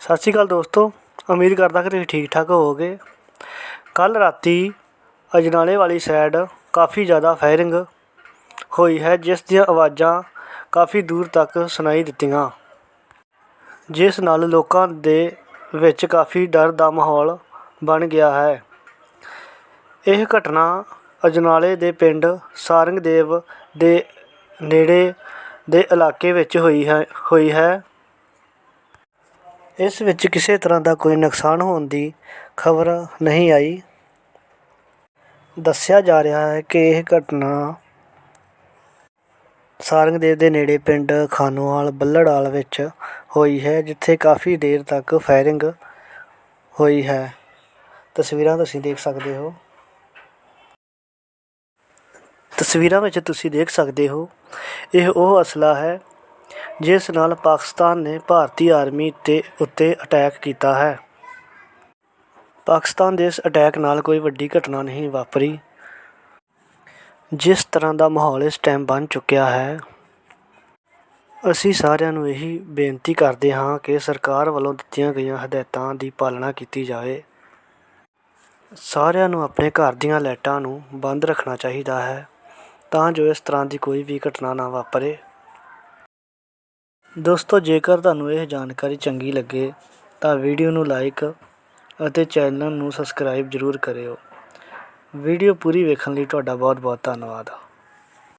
ਸਤਿ ਸ਼੍ਰੀ ਅਕਾਲ ਦੋਸਤੋ, ਉਮੀਦ ਕਰਦਾ ਕਿ ਤੁਸੀਂ ਠੀਕ ਠਾਕ ਹੋਵੋਗੇ। ਕੱਲ ਰਾਤੀ ਅਜਨਾਲੇ ਵਾਲੀ ਸਾਈਡ ਕਾਫੀ ਜ਼ਿਆਦਾ ਫਾਇਰਿੰਗ ਹੋਈ ਹੈ, ਜਿਸ ਦੀਆਂ ਆਵਾਜ਼ਾਂ ਕਾਫੀ ਦੂਰ ਤੱਕ ਸੁਣਾਈ ਦਿੱਤੀਆਂ। ਜਿਸ ਨਾਲ ਲੋਕਾਂ ਦੇ ਵਿੱਚ ਕਾਫੀ ਡਰ ਦਾ ਮਾਹੌਲ ਬਣ ਗਿਆ ਹੈ। ਇਹ ਘਟਨਾ ਅਜਨਾਲੇ ਦੇ ਪਿੰਡ ਸਾਰੰਗਦੇਵ ਦੇ ਨੇੜੇ ਦੇ ਇਲਾਕੇ ਵਿੱਚ ਹੋਈ ਹੈ ਹੋਈ ਹੈ। ਇਸ ਵਿੱਚ ਕਿਸੇ ਤਰ੍ਹਾਂ ਦਾ ਕੋਈ ਨੁਕਸਾਨ ਹੋਣ ਦੀ ਖਬਰ ਨਹੀਂ ਆਈ। ਦੱਸਿਆ ਜਾ ਰਿਹਾ ਹੈ ਕਿ ਇਹ ਘਟਨਾ ਸਾਰੰਗਦੇਵ ਦੇ ਨੇੜੇ ਪਿੰਡ ਖਾਨੋਵਾਲ ਬੱਲੜਾਲ ਵਿੱਚ ਹੋਈ ਹੈ, ਜਿੱਥੇ ਕਾਫੀ ਦੇਰ ਤੱਕ ਫਾਇਰਿੰਗ ਹੋਈ ਹੈ। ਤਸਵੀਰਾਂ ਤੁਸੀਂ ਦੇਖ ਸਕਦੇ ਹੋ। ਤਸਵੀਰਾਂ ਵਿੱਚ ਤੁਸੀਂ ਦੇਖ ਸਕਦੇ ਹੋ। ਇਹ ਉਹ ਅਸਲਾ ਹੈ ਜਿਸ ਨਾਲ ਪਾਕਿਸਤਾਨ ਨੇ ਭਾਰਤੀ ਆਰਮੀ ਤੇ ਉੱਤੇ ਅਟੈਕ ਕੀਤਾ ਹੈ। ਪਾਕਿਸਤਾਨ ਦੇ ਇਸ ਅਟੈਕ ਨਾਲ ਕੋਈ ਵੱਡੀ ਘਟਨਾ ਨਹੀਂ ਵਾਪਰੀ। ਜਿਸ ਤਰ੍ਹਾਂ ਦਾ ਮਾਹੌਲ ਇਸ ਟਾਈਮ ਬਣ ਚੁੱਕਿਆ ਹੈ। ਅਸੀਂ ਸਾਰਿਆਂ ਨੂੰ ਇਹੀ ਬੇਨਤੀ ਕਰਦੇ ਹਾਂ ਕਿ ਸਰਕਾਰ ਵੱਲੋਂ ਦਿੱਤੀਆਂ ਗਈਆਂ ਹਦਾਇਤਾਂ ਦੀ ਪਾਲਣਾ ਕੀਤੀ ਜਾਵੇ। ਸਾਰਿਆਂ ਨੂੰ ਆਪਣੇ ਘਰ ਦੀਆਂ ਲਾਈਟਾਂ ਨੂੰ ਬੰਦ ਰੱਖਣਾ ਚਾਹੀਦਾ ਹੈ ਤਾਂ ਜੋ ਇਸ ਤਰ੍ਹਾਂ ਦੀ ਕੋਈ ਵੀ ਘਟਨਾ ਨਾ ਵਾਪਰੇ। ਦੋਸਤੋ, ਜੇਕਰ ਤੁਹਾਨੂੰ ਇਹ ਜਾਣਕਾਰੀ ਚੰਗੀ ਲੱਗੇ, ਤਾਂ ਵੀਡੀਓ ਨੂੰ ਲਾਈਕ ਅਤੇ ਚੈਨਲ ਨੂੰ ਸਬਸਕ੍ਰਾਈਬ ਜ਼ਰੂਰ ਕਰਿਓ। ਵੀਡੀਓ ਪੂਰੀ ਵੇਖਣ ਲਈ ਤੁਹਾਡਾ ਬਹੁਤ ਬਹੁਤ ਧੰਨਵਾਦ।